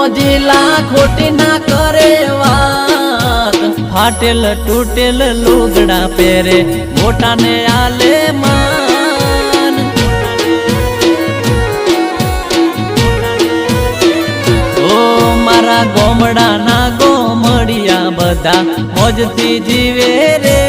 મહિલા ખોટી ના કરે વાત. ફાટેલ તૂટેલ લુગડા પહેરે, મોટાને આલે માન. ઓ મારા ગોમડાના ગોમડિયા બધા, મોજથી જીવે રે